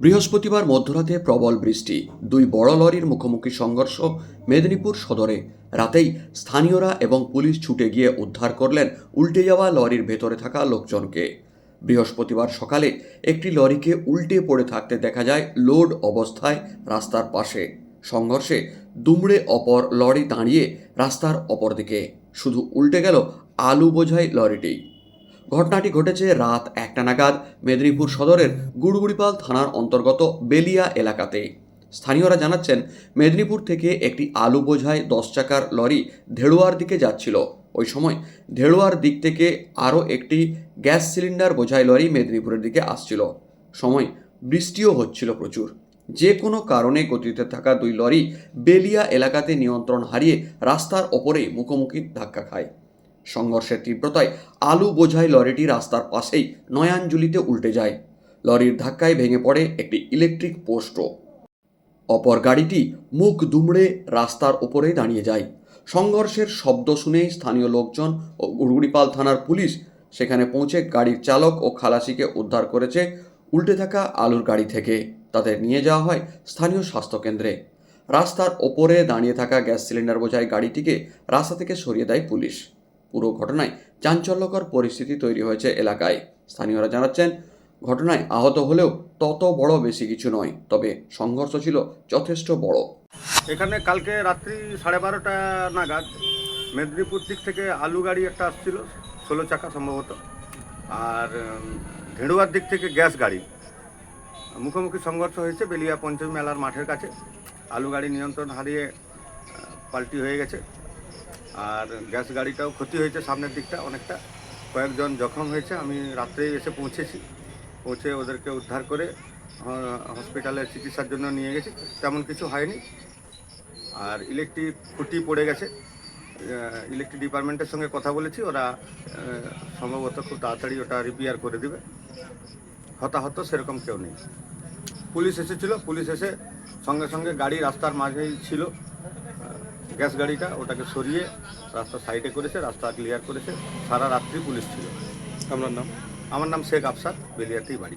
বৃহস্পতিবার মধ্যরাতে প্রবল বৃষ্টি, দুই বড় লরির মুখোমুখি সংঘর্ষ মেদিনীপুর সদরে। রাতেই স্থানীয়রা এবং পুলিশ ছুটে গিয়ে উদ্ধার করলেন উল্টে যাওয়া লরির ভেতরে থাকা লোকজনকে। বৃহস্পতিবার সকালে একটি লরিকে উল্টে পড়ে থাকতে দেখা যায় লোড অবস্থায় রাস্তার পাশে। সংঘর্ষে দুমড়ে অপর লরি দাঁড়িয়ে রাস্তার অপর দিকে শুধু উল্টে গেল আলু বোঝাই লরিটি। ঘটনাটি ঘটেছে রাত একটা নাগাদ মেদিনীপুর সদরের গুড়গুড়িপাল থানার অন্তর্গত বেলিয়া এলাকাতে। স্থানীয়রা জানাচ্ছেন, মেদিনীপুর থেকে একটি আলু বোঝাই দশ চাকার লরি ধেড়ুয়ার দিকে যাচ্ছিল। ওই সময় ধেড়ুয়ার দিক থেকে আরও একটি গ্যাস সিলিন্ডার বোঝাই লরি মেদিনীপুরের দিকে আসছিল। সময় বৃষ্টিও হচ্ছিল প্রচুর। যে কোনো কারণে গতিতে থাকা দুই লরি বেলিয়া এলাকাতে নিয়ন্ত্রণ হারিয়ে রাস্তার ওপরেই মুখোমুখি ধাক্কা খায়। সংঘর্ষের তীব্রতায় আলু বোঝাই লরিটি রাস্তার পাশেই নয়াঞ্জলিতে উল্টে যায়। লরির ধাক্কায় ভেঙে পড়ে একটি ইলেকট্রিক পোস্টও অপর গাড়িটি মুখ দুমড়ে রাস্তার ওপরে দাঁড়িয়ে যায়। সংঘর্ষের শব্দ শুনেই স্থানীয় লোকজন ও গুড়গুড়িপাল থানার পুলিশ সেখানে পৌঁছে গাড়ির চালক ও খালাসিকে উদ্ধার করেছে উল্টে থাকা আলুর গাড়ি থেকে। তাদের নিয়ে যাওয়া হয় স্থানীয় স্বাস্থ্যকেন্দ্রে রাস্তার ওপরে দাঁড়িয়ে থাকা গ্যাস সিলিন্ডার বোঝাই গাড়িটিকে রাস্তা থেকে সরিয়ে দেয় পুলিশ। পুরো ঘটনায় চাঞ্চল্যকর পরিস্থিতি তৈরি হয়েছে এলাকায়। স্থানীয়রা জানাচ্ছেন ঘটনায় আহত হলেও তত বড় বেশি কিছু নয় তবে সংঘর্ষ ছিল যথেষ্ট বড়। এখানে কালকে রাত্রি সাড়ে বারোটা নাগাদ মেদিনীপুর দিক থেকে আলু গাড়ি একটা আসছিল ষোলো চাকা সম্ভবত আর উম, দিক থেকে গ্যাস গাড়ি। মুখোমুখি সংঘর্ষ হয়েছে বেলিয়া পঞ্চমী মেলার মাঠের কাছে। আলু গাড়ি নিয়ন্ত্রণ হারিয়ে পাল্টি হয়ে গেছে। আর গ্যাস গাড়িটাও ক্ষতি হয়েছে সামনের দিকটা অনেকটা। কয়েকজন জখম হয়েছে, আমি রাত্রেই এসে পৌঁছেছি। পৌঁছে ওদেরকে উদ্ধার করে হসপিটালে চিকিৎসার জন্য নিয়ে গেছি, তেমন কিছু হয়নি। আর ইলেকট্রিক খুঁটি পড়ে গেছে। ইলেকট্রিক ডিপার্টমেন্টের সঙ্গে কথা বলেছি, ওরা সম্ভবত খুব তাড়াতাড়ি ওটা রিপেয়ার করে দেবে। হতাহত সেরকম কেউ নেই। পুলিশ এসেছিল, পুলিশ এসে সঙ্গে সঙ্গে গাড়ি রাস্তার মাঝেই ছিল। গ্যাস গাড়িটা ওটাকে সরিয়ে রাস্তা সাইডে করেছে রাস্তা ক্লিয়ার করেছে। সারা রাত্রি পুলিশ ছিল। আপনার নাম? আমার নাম শেখ আফসার বেলিয়াতেই বাড়ি।